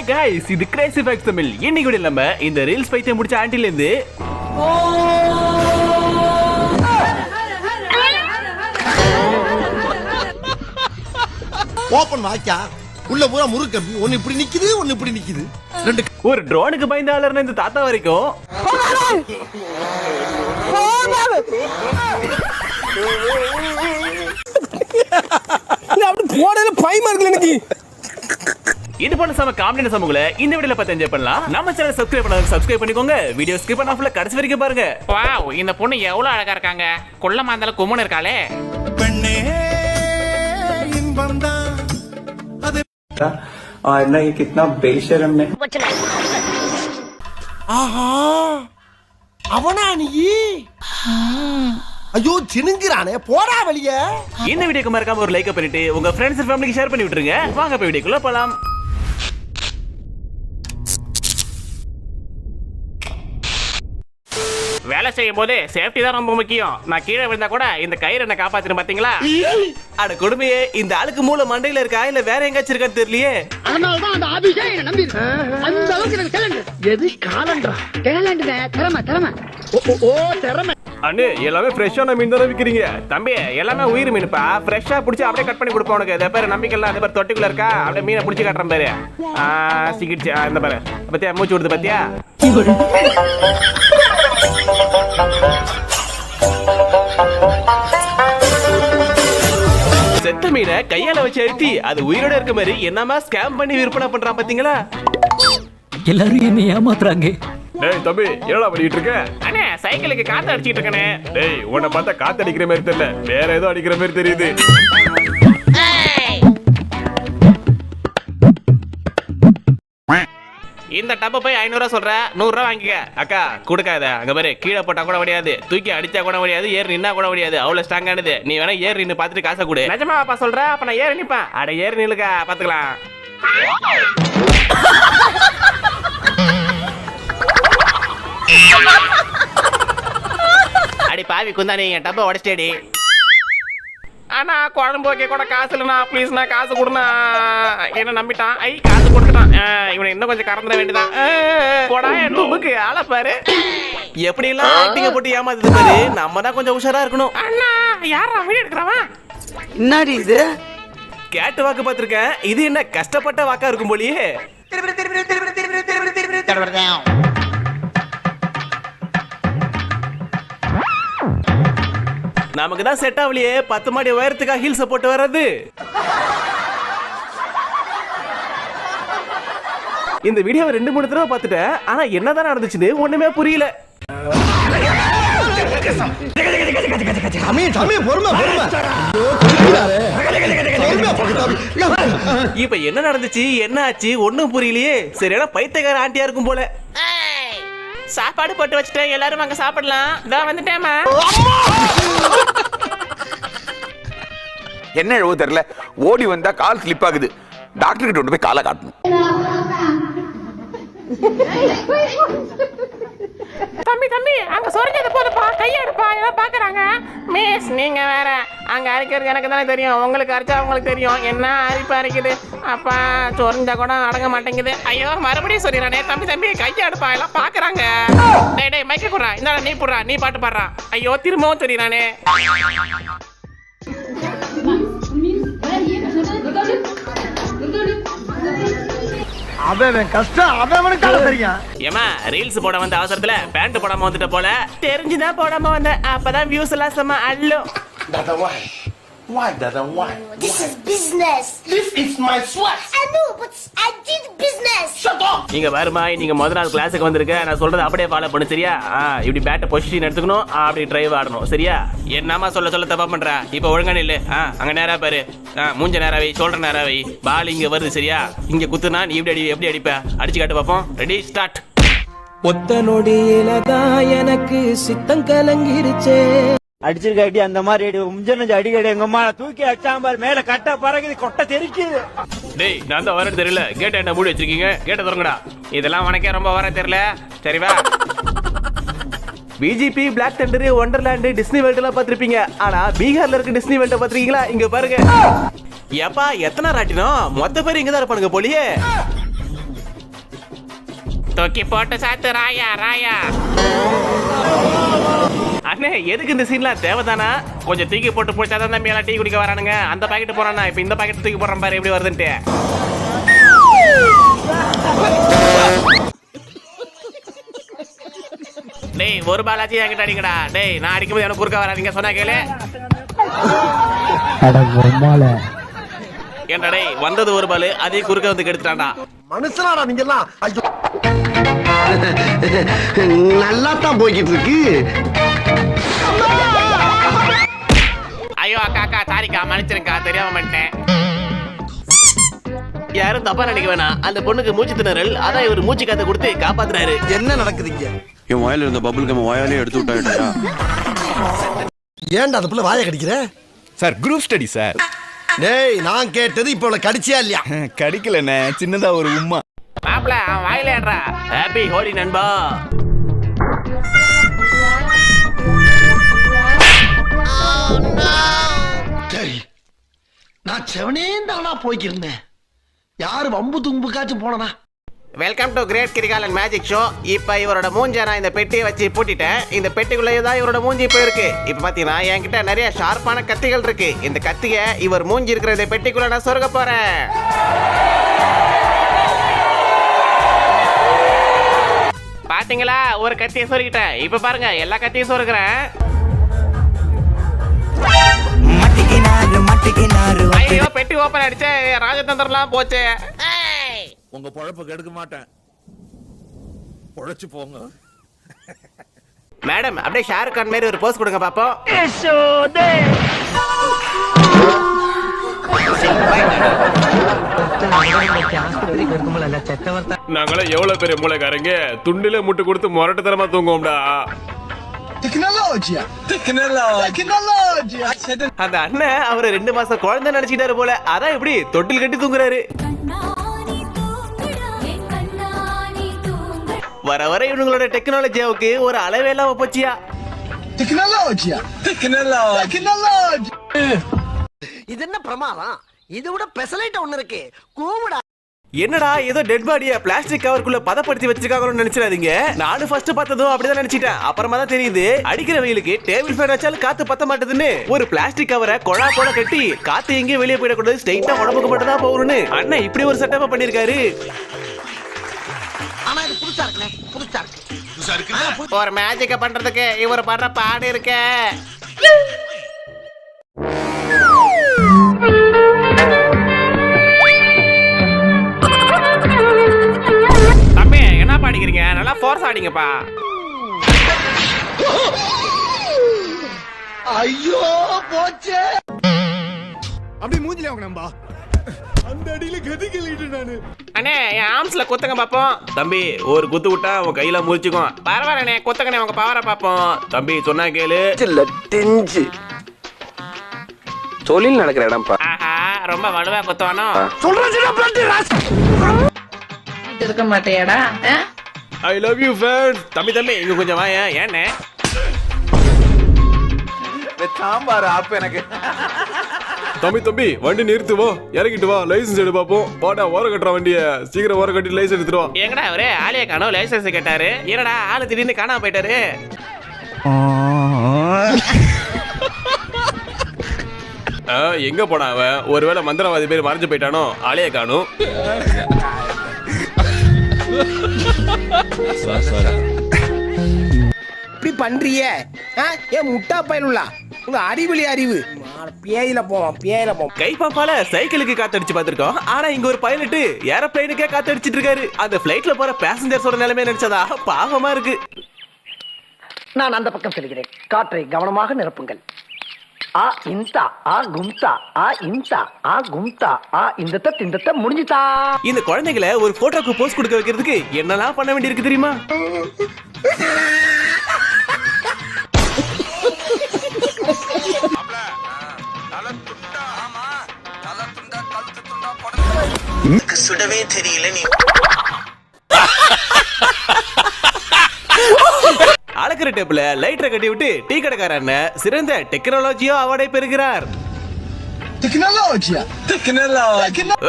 ஹே guys இது crazy facts Tamil. இன்னைக்கு கூட நம்ம இந்த ரீல்ஸ் பைத்தியம் முடிச்ச ஆண்டில இருந்து ஓபன் வாய்க்கா. உள்ள பூரா முறுக்கம்பி ஒன்னு இப்படி நிக்குது ஒன்னு இப்படி நிக்குது. ரெண்டு ஒரு ட்ரோனுக்கு பயந்த ஆளர்னு இந்த தாத்தா வரைக்கும். அப்படி போடல பயமா இருக்குல்ல எனக்கு இது போல சம காமெடி சமூகல இந்த வீடியோல பார்த்து என்ஜாய் பண்ணலாம் நம்ம சேனல் சப்ஸ்கிரைப் பண்ணாத சப்ஸ்கிரைப் பண்ணிக்கோங்க வீடியோ ஸ்கிப் பண்ணா ஃபுல்லா கடைசி வரைக்கும் பாருங்க வாவ் இந்த பொண்ணு எவ்வளவு அழகா இருக்காங்க கொல்லமா இருந்தாலும் கும்முன்னு இருக்காளே பெண்ணே இன்பம் தான் அது और ना ये कितना बेशरम है ஆஹா அவனா நீ ஐயோ சினுங்கிறானே போடா வெளிய இந்த வீடியோக்கு மறக்காம ஒரு லைக் பண்ணிட்டு உங்க ஃப்ரெண்ட்ஸ் ஃபேமிலிக்கு ஷேர் பண்ணி விட்டுருங்க வாங்க போய் வீடியோக்குள்ள போலாம் வேலை செய்யும் போது சேஃப்டி தான் ரொம்ப முக்கியம். நான் கீழே விழுந்தா கூட இந்த கயிறு என்ன காப்பாத்திரும் பாத்தீங்களா? அட கொடுமையே இந்த ஆளுக்கு மூளை மண்டையில இருக்கா? இல்ல வேற எங்காச்சும் இருக்கான்னு தெரியலையே? அதனாலதான் அந்த ஆபீஸே என்ன நம்பி இருக்கு. அந்த அளவுக்கு எனக்கு டேலண்ட் எது காலண்டா டேலண்ட் திறமை திறமை. ஓ, ஓ, ஓ திறமை. அண்ணே எல்லாமே ஃப்ரெஷ்ஷான மீன் தானே விக்கிறீங்க? தம்பி எல்லாமே உயிர் மீனுப்பா. ஃப்ரெஷ்ஷா புடிச்சு அப்படியே கட் பண்ணி கொடுப்போம் உனக்கு. இதை பேர் நம்பிக்கை அந்த பேர் தொட்டிக்குள்ள இருக்கா? அப்படியே மீனை புடிச்சு காட்டுறேன் பாரு. ஆ, இந்த பாரு. பத்தியா மூச்சு விடுது பத்தியா? செத்த மீனை கையால வச்சு அழுத்தி அது உயிரோட இருக்க மாதிரி என்னமா ஸ்கேம் பண்ணி விற்பனை பண்றான் பாத்தீங்களா? எல்லாரும் என்ன ஏமாத்துறாங்க. டேய் தம்பி என்னடா பண்ணிட்டு இருக்க? அண்ணே சைக்கிளுக்கு காத்து அடிச்சிட்டு இருக்கனே. டேய் உன்னை பார்த்தா காத்து அடிக்கிற மாதிரி தெரியல. வேற ஏதோ அடிக்கிற மாதிரி தெரியுது. இந்த டப்பை போய் ஐநூறுரூவா சொல்ற? நூறுரூவா வாங்கிக்க. அக்கா கொடுக்காத. அங்க பாரு கீழே போட்டா கூட முடியாது. தூக்கி அடிச்சா கூட முடியாது ஏறி நின்னா கூட முடியாது. அவ்வளவு ஸ்ட்ராங்கானது நீ வேணா ஏறி நின்னு பார்த்துட்டு காசை கொடு. நிஜமாப்பா சொல்ற? அப்ப நான் ஏறி நிப்பேன். அட ஏறி நில்லுக்கா பாத்துக்கலாம். அடி பாவி குந்தானி என் டப்பை உடச்சிட்டேடி. அண்ணா குழம்பு வைக்க கூட காசு இல்லைண்ணா. ப்ளீஸ்ண்ணா காசு கொடுண்ணா. என்ன நம்பிட்டான்? ஐ காசு கொடுத்துட்டான். இவனை இன்னும் கொஞ்சம் கறந்துட வேண்டியதான் போடா என் டூபுக்கு ஆளை பாரு. எப்படி எல்லாம் ஆக்டிங்க போட்டு ஏமாத்துது பாரு? நம்ம தான் கொஞ்சம் உஷாரா இருக்கணும். அண்ணா யாரா வீடியோ எடுக்கிறவன் என்னடி இது? கேட்டு வாக்கு பார்த்திருக்கேன். இது என்ன கஷ்டப்பட்ட வாக்கா இருக்கும் போலியே? நமக்கு தான் செட் ஆகலையே. பத்து மாடி உயரத்துக்கா ஹீல்ஸ் போட்டு வர்றது. இந்த வீடியோவை ரெண்டு மூணு தடவை பார்த்துட்டேன். ஆனா என்னதான் நடந்துச்சுன்னு ஒண்ணுமே புரியல. இப்ப என்ன நடந்துச்சு? என்ன ஆச்சு? ஒண்ணும் புரியலையே. சரியான பைத்தியக்கார ஆண்டியா இருக்கும் போல. சாப்பாடு போட்டு வச்சுட்டேன். எல்லாரும் அங்க சாப்பிடலாம். இதோ வந்துட்டேமா என்ன எழுவோ தெரியல? ஓடி வந்தா கால் ஸ்லிப் ஆகுது. டாக்டர் கிட்ட கொண்டு போய் காலை காட்டணும். தம்பி தம்பி அங்க சொரிஞ்சது போதுப்பா. கையெடுப்பா. எல்லாம் பாக்குறாங்க. மிஸ் நீங்க வேற. அங்க அரைக்கிறது எனக்கு தானே தெரியும். உங்களுக்கு அரைச்சா உங்களுக்கு தெரியும். என்ன அரிப்பு அரைக்குது? அப்பா சொரிஞ்சா கூட அடங்க மாட்டேங்குது. ஐயோ மறுபடியும் சொல்லிடுறானே. தம்பி தம்பி கையெடுப்பா எல்லாம் பாக்குறாங்க. டேய் டேய் மைக்க குடுறா. இந்த நீ புடுறா நீ பாட்டு பாடுறா. ஐயோ திரும்பவும் சொல்லிடுறானே. அவன் கஷ்டம். அவனுக்கு தெரியும். ஏமா ரீல்ஸ் போட வந்த அவசரத்துல பேண்ட் போடாம வந்துட்ட போல? தெரிஞ்சுதான் போடாம வந்தேன். அப்பதான் வியூஸ் எல்லாம் செம்ம அள்ளும். This is business. This is my sweat. I know, but I did business. நீங்க வருமா? நீங்க முதல் நாள் கிளாஸுக்கு வந்திருக்க. நான் சொல்றது அப்படியே ஃபாலோ பண்ணு சரியா? ஆ, இப்படி பேட்டை பொசிஷன் எடுத்துக்கணும். ஆ, அப்படி டிரைவ் ஆடணும் சரியா? என்னமா சொல்ல சொல்ல தப்பா பண்ற? இப்ப ஒழுங்கா நில்லு. ஆ, அங்க நேரா பாரு. ஆ, மூஞ்ச நேரா வை ஷோல்டர் நேரா வை. பால் இங்க வருது சரியா? இங்க குத்துனா நீ இப்படி அடி எப்படி அடிப்ப? அடிச்சு காட்டு பாப்போம். ரெடி ஸ்டார்ட் ஒத்த நொடியில தான் எனக்கு சித்தம் கலங்கிருச்சே. அடிச்சிருக்க அடி அந்த மாதிரி அடி முஞ்சன அடிக்கடி எங்க அம்மா தூக்கி அடிச்சாம்பார் மேல கட்ட பறகுது கொட்டை தெரிக்குது. டேய் நான் தான் வரேன்னு தெரியல. கேட்டை என்ன மூடி வச்சிருக்கீங்க. கேட்டை திறங்கடா. இதெல்லாம் உனக்கே ரொம்ப வர தெரியல. சரி வா. BGP black thunder Wonderland Disney World எல்லாம் பார்த்திருப்பீங்க. ஆனா பீகார்ல இருக்க டிஸ்னி வேர்ல்ட் பாத்திருக்கீங்களா இங்க பாருங்க. ஏப்பா எத்தனை ராட்டினம் மொத்த பேர் இங்க தான் இருப்பானுங்க போலியே. தூக்கி போட்டு சாத்து ராயா ராயா. அண்ணே எதுக்கு இந்த சீன்லாம் தேவைதானா? கொஞ்சம் தூக்கி போட்டு போச்சாதான் தம்பி எல்லாம் டீ குடிக்க வரானுங்க. அந்த பாக்கெட் போறானா? இப்ப இந்த பாக்கெட் தூக்கி போடுறேன் பாரு எப்படி வருதுன்ட்டு. டேய் ஒரு பாலாச்சி என்கிட்ட அடிங்கடா. டேய் நான் அடிக்கும்போது எனக்கு குறுக்க வராதீங்க சொன்னா கேளு. ஏன்டா டேய் வந்தது ஒரு பால் அதையும் குறுக்க வந்து கெடுத்துட்டான்டா. மனுஷனாடா நீங்க எல்லாம் ஐயோ. நல்லா தான் போய்கிட்டு இருக்கு. சாரிக்கா மன்னிச்சிருக்கா தெரியாம பண்ணிட்டேன் யாரும் தப்பா நினைக்க வேணாம். அந்த பொண்ணுக்கு மூச்சு திணறல் அதான் இவர் மூச்சு காத்த கொடுத்து காப்பாத்துறாரு. என்ன நடக்குதுங்க என் வாயில இருந்த பபுள் கம் வாயாலே எடுத்து விட்டாயா ஏன்டா அந்த புள்ள வாயை கடிக்கிற? Sir group study sir. டேய் நான் கேட்டது இப்போ உள்ள கடிச்சியா இல்லையா? கடிக்கலண்ணே. சின்னதா ஒரு உம்மா. மாப்பிள அவன் வாயில ஏடுறா ஹாப்பி ஹோலி நண்பா. சரி. நான் செவனேந்தானா போய்க்கிருந்தேன். யாரு வம்பு தும்புக்காச்சும் போனனா? Welcome to great Kirikalan magic show இப்போ இவரோட மூஞ்சை நான் இந்த பெட்டியை வச்சு பூட்டிட்டேன். இந்த பெட்டிக்குள்ளேயே தான் இவரோட மூஞ்சி இப்போ இருக்கு. இப்போ பார்த்தீங்கன்னா என்கிட்ட நிறைய ஷார்ப்பான கத்திகள் இருக்கு. இந்த கத்தியை இவர் மூஞ்சி இருக்கிற இந்த பெட்டிக்குள்ளே நான் சொருக போகிறேன் பார்த்தீங்களா ஒரு கத்தியை சொருகிட்டேன். இப்போ பாருங்க எல்லா கத்தியும் சொருக்கிறேன் பெட்டி ஓப்பன் அடிச்சே ராஜதந்திரம்லாம் போச்சே. உங்க பொழப்ப கெடுக்க மாட்டேன். பொழைச்சு போங்க. மேடம் அப்படியே ஷாருக் கான் மாதிரி ஒரு போஸ் கொடுங்க பாப்போம். நாங்களாம் எவ்வளவு பெரிய மூளைக்காரங்க? துண்டில முட்டு கொடுத்து முரட்டுத்தனமா தூங்குவோம்டா. டெக்னாலஜியா டெக்னாலஜியா அந்த அண்ணன் அவரை ரெண்டு மாசம் குழந்தை நினைச்சிட்டாரு போல. அதான் எப்படி தொட்டில் கட்டி தூங்குறாரு. வர வர இவங்களோட டெக்னாலஜியாவுக்கு ஒரு அளவே இல்லாம போச்சியா? டெக்னாலஜியா டெக்னாலஜி இது என்ன பிரமாதம்? இது விட பெசலைட் ஒண்ணு இருக்கு. கூவுடா. என்னடா ஏதோ டெட் பாடிய பிளாஸ்டிக் கவருக்குள்ள பதப்படுத்தி வச்சிருக்காங்கன்னு நினைச்சிடாதீங்க. நானும் ஃபர்ஸ்ட் பார்த்ததும் அப்படிதான் நினைச்சிட்டேன். அப்புறமா தான் தெரியுது. அடிக்கிற வெயிலுக்கு டேபிள் ஃபேன் வச்சாலும் காத்து பத்த மாட்டேதுன்னு. ஒரு பிளாஸ்டிக் கவரை கொழா போல கட்டி காத்து எங்கேயும் வெளியே போயிடக்கூடாது ஸ்ட்ரைட்டா உடம்புக்கு மட்டும் தான் போகணும்னு. அண்ணன் இப்படி ஒரு செட்டப்பா பண்ணிருக்காரு. ஆனா இது புதுசா இருக்குண்ணே. புதுசா இருக்கு. ஒரு மேஜிக்க பண்றதுக்கு இவர் படுற பாடு இருக்க. ஆடிங்கப்பா ஐயோ போச்சே. அப்படி மூஞ்சில அவங்க நம்பா. அந்த அடியில கதி நானு. அண்ணே என் ஆம்ஸ்ல குத்துங்க பாப்போம். தம்பி ஒரு குத்து விட்டா உன் கையில முறிச்சுக்கும். பரவாயில்லண்ணே குத்துக்கண்ணே உங்க பவரை பாப்போம். தம்பி சொன்னா கேளு. டெஞ்சு தொழில் நடக்கிற இடம்ப்பா. ஆஹா ரொம்ப வலுவா குத்துவானோ? இருக்க மாட்டேடா ஐ லவ் யூ ஃப்ரெண்ட்ஸ் தம்பி தம்பி இங்க கொஞ்சம் வாங்க ஏண்ணே? சாம்பார் ஆப்பு எனக்கு. தம்பி தம்பி வண்டி நிறுத்து வா. இறங்கிட்டு வா. லைசென்ஸ் எடு பாப்போம். வாடா ஓரம் கட்டுற வண்டிய. சீக்கிரம் ஓரம் கட்டி லைசென்ஸ் எடுத்துட்டு வா. எங்கடா அவரு? ஆலியா காணோம் லைசன்ஸ் கேட்டாரு. என்னடா ஆளு திடீர்னு காணாம போயிட்டாரு? எங்க போனா அவன்? ஒருவேளை மந்திரவாதி பேர் மறைஞ்சு போயிட்டானோ? ஆளைய காணும். இப்படி பண்றிய? ஏன் முட்டா பயனுள்ளா? உங்க அறிவுலி அறிவு. பேயில போவான் பேயில போவான். கை பாப்பால சைக்கிளுக்கு காத்தடிச்சு பார்த்திருக்கோம். ஆனா இங்க ஒரு பைலட் ஏரோப்ளைனுக்கே காத்தடிச்சிட்டு இருக்காரு. அந்த பிளைட்ல போற பேசஞ்சர்ஸோட நிலைமை நினைச்சதா பாவமா இருக்கு. நான் அந்த பக்கம் செல்கிறேன். காற்றை கவனமாக நிரப்புங்கள். ஆ இந்தா ஆ கும்தா ஆ இந்தா ஆ கும்தா ஆ இந்த தத் இந்த தத் முடிஞ்சுதா? இந்த குழந்தைகளை ஒரு போட்டோக்கு போஸ்ட் கொடுக்க வைக்கிறதுக்கு என்னெல்லாம் பண்ண வேண்டியிருக்கு தெரியுமா? அளக்கிற டேப்ல லைட்டரை கட்டி விட்டு டீ கடைக்காரன் சிறந்த டெக்னாலஜியோ அவார்டை பெறுகிறார்.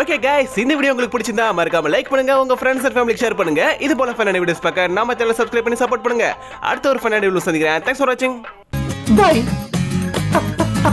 ஓகே guys இந்த வீடியோ உங்களுக்கு பிடிச்சிருந்தா மறக்காம லைக் பண்ணுங்க உங்க ஃப்ரெண்ட்ஸ் அண்ட் ஃபேமிலிக்கு ஷேர் பண்ணுங்க. இது போல ஃபன்னான வீடியோஸ் பார்க்க நம்ம சேனல் சப்ஸ்கிரைப் பண்ணி சப்போர்ட் பண்ணுங்க. அடுத்த ஒரு ஃபன்னான வீடியோ சந்திக்கிறேன். தேங்க்ஸ் ஃபார் வாட்சிங் பாய்